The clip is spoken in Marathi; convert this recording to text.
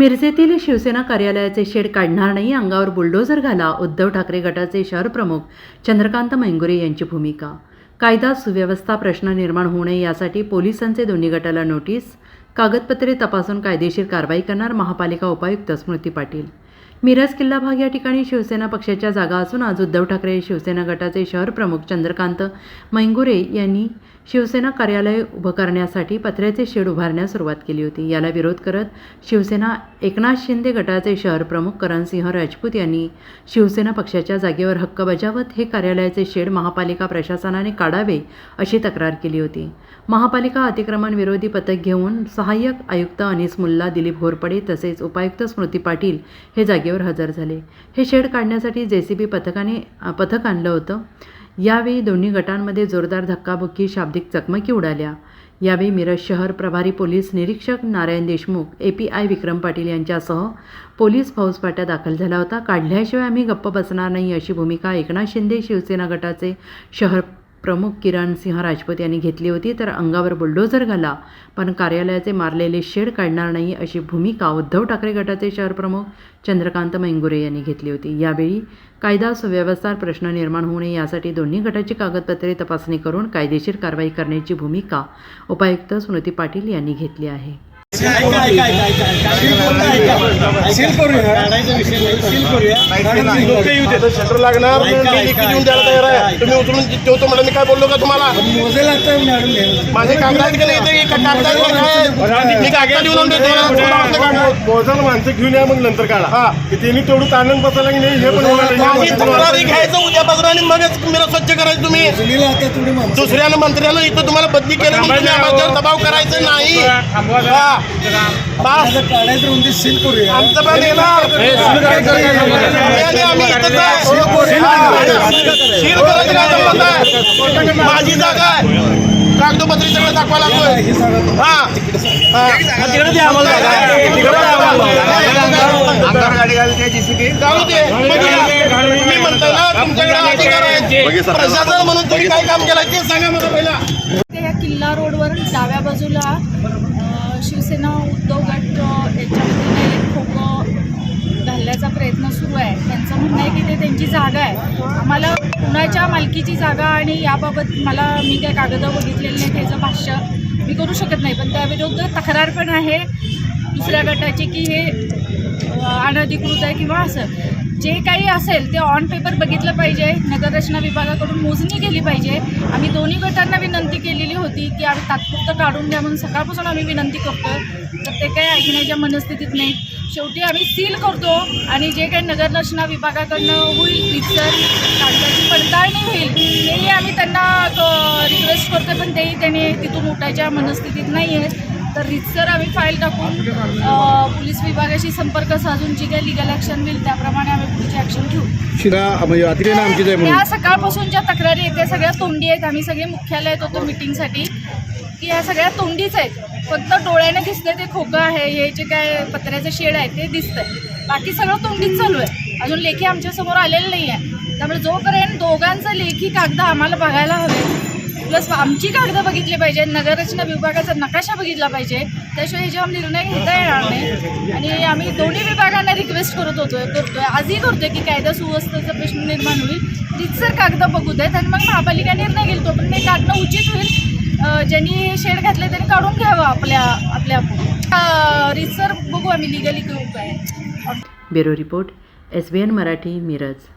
मिरजेतील शिवसेना कार्यालयाचे शेड काढणार नाही अंगावर बुलडोझर घाला उद्धव ठाकरे गटाचे शहर प्रमुख चंद्रकांत मैंगुरे यांची भूमिका. कायदा सुव्यवस्था प्रश्न निर्माण होऊ नये यासाठी पोलिसांचे दोन्ही गटाला नोटीस. कागदपत्रे तपासून कायदेशीर कारवाई करणार महापालिका उपायुक्त स्मृती पाटील. मिरज किल्ला भाग या ठिकाणी शिवसेना पक्षाच्या जागा असून आज उद्धव ठाकरे शिवसेना गटाचे शहर प्रमुख चंद्रकांत मैंगुरे यांनी शिवसेना कार्यालय उभं करण्यासाठी पत्र्याचे शेड उभारण्यास सुरुवात केली होती. याला विरोध करत शिवसेना एकनाथ शिंदे गटाचे शहर प्रमुख करणसिंह राजपूत यांनी शिवसेना पक्षाच्या जागेवर हक्क बजावत हे कार्यालयाचे शेड महापालिका प्रशासनाने काढावे अशी तक्रार केली होती. महापालिका अतिक्रमण विरोधी पथक घेऊन सहाय्यक आयुक्त अनिस मुल्ला दिलीप घोरपडे तसेच उपायुक्त स्मृती पाटील हे जागे जागेवर हजर झाले. हे शेड काढण्यासाठी जेसीबी पथकाने पथक आणलं होतं. यावेळी दोन्ही गटांमध्ये जोरदार धक्काबुक्की शाब्दिक चकमकी उडाल्या. यावेळी मिरज शहर प्रभारी पोलीस निरीक्षक Narayan Deshmukh A P I Vikram Patil यांच्यासह पोलीस फौजपाट्या दाखल झाला होता. काढल्याशिवाय आम्ही गप्प बसणार नाही अशी भूमिका एकनाथ शिंदे शिवसेना गटाचे शहर प्रमुख किरण सिंह राजपूत यांनी घेतली होती तर अंगावर बुलडोझर घाला. पण कार्यालयाचे मारलेले शेड काढणार नाही अशी भूमिका उद्धव ठाकरे गटाचे शहर प्रमुख चंद्रकांत मैंगुरे यांनी घेतली होती. यावेळी कायदा सुव्यवस्था प्रश्न निर्माण होऊ नये यासाठी दोन्ही गटाची कागदपत्रे तपासणी करून कायदेशीर कारवाई करण्याची भूमिका उपायुक्त स्मृती पाटील यांनी घेतली आहे. सील करूया. सील करूया. लोक येऊ देत. शटर लागणार. देऊन द्यायला तयार आहे. तुम्ही उचलून ठेवतो म्हणलं मी काय बोललो का तुम्हाला? मॅडम. माझे एका कागदात? मी मोजाला माणसं घेऊन या मग नंतर काढा. हा. की त्यांनी तेवढं ताणून बसायला की नाही हे पण तक्रारी घ्यायचं उद्यापासून आणि मगच मला स्वच्छ करायचं तुम्ही. दुसऱ्यानं मंत्र्यानं इथं तुम्हाला बदली केलं आमच्यावर दबाव करायचं नाही. हा. काढायचं सील करूया आमचं पण येणार. आणि आम्ही इथंच आहे. सील करायचं काय संबंध आहे? माझी जागा आहे. कागदोपत्री सगळं दाखवा लागतोय. ही. तिकडे द्या आम्हाला. जाऊ दे. तुम्ही म्हणताय ना तुमच्याकडे अधिकार आहे. प्रशासन म्हणून तुम्ही काय काम केलं ते सांगा मला पहिला. किल्ला रोडवर डाव्या बाजूला शिवसेना उद्धव गट याच्यामध्ये एक खोकं घालण्याचा प्रयत्न सुरू आहे. त्यांचं म्हणणं आहे की ते त्यांची जागा आहे. आम्हाला कुणाच्या मालकीची जागा आणि याबाबत मला मी काय कागदं बघितलेली नाही त्याचं भाष्य मी करू शकत नाही. पण त्याविरुद्ध तक्रार पण आहे दुसऱ्या गटाची की हे अनधिकृत आहे किंवा असं. जे काही असेल ते ऑन पेपर बघितलं पाहिजे. नगररचना विभागाकडून मोजणी केली पाहिजे. आम्ही दोन्ही गटांना विनंती केलेली होती की आम्ही तात्पुरतं काढून द्या म्हणून सकाळपासून आम्ही विनंती करतो तर ते काही ऐकण्याच्या मनस्थितीत नाही. शेवटी आम्ही सील करतो आणि जे काही नगररचना विभागाकडनं होईल रितसर कागदाची पडताळणी होईल तेही आम्ही त्यांना रिक्वेस्ट करतो पण तेही त्यांनी तिथून उठायच्या मनस्थितीत नाही आहेत तर रितसर आम्ही फाईल टाकून पोलीस विभागाशी संपर्क साधून जी काही लिगल ॲक्शन होईल त्याप्रमाणे आम्ही पुढची ॲक्शन घेऊ. म्हणजे त्या सकाळपासून ज्या तक्रारी आहेत त्या सगळ्या तोंडी आहेत. आम्ही सगळे मुख्यालयात होतो मिटिंगसाठी की ह्या सगळ्या तोंडीच आहेत. फक्त डोळ्याने दिसतंय ते खोकं आहे हे जे काय पत्र्याचं शेड आहे ते दिसतंय. बाकी सगळं तोंडीच चालू आहे. अजून लेखी आमच्यासमोर आलेलं नाही आहे त्यामुळे जोपर्यंत दोघांचं लेखी कागद आम्हाला बघायला हवे प्लस आमची कागदं बघितली पाहिजे नगररचना विभागाचा नकाशा बघितला पाहिजे. त्याशिवाय ह्याच्यावर निर्णय घेता येणार नाही. आणि आम्ही दोन्ही विभागांना रिक्वेस्ट करत होतोय करतोय. आजही करतोय की कायदा सुव्यवस्थेचा प्रश्न निर्माण होईल. रितसर कागदं बघू देत आणि मग महापालिका निर्णय घेईल तो पण ते काढणं उचित होईल. ज्यांनी शेड घातले त्यांनी काढून घ्यावं आपल्या आपल्या रिसर रितसर बघू आम्ही लिगली काय. Bureau report S B N Marathi Miraj.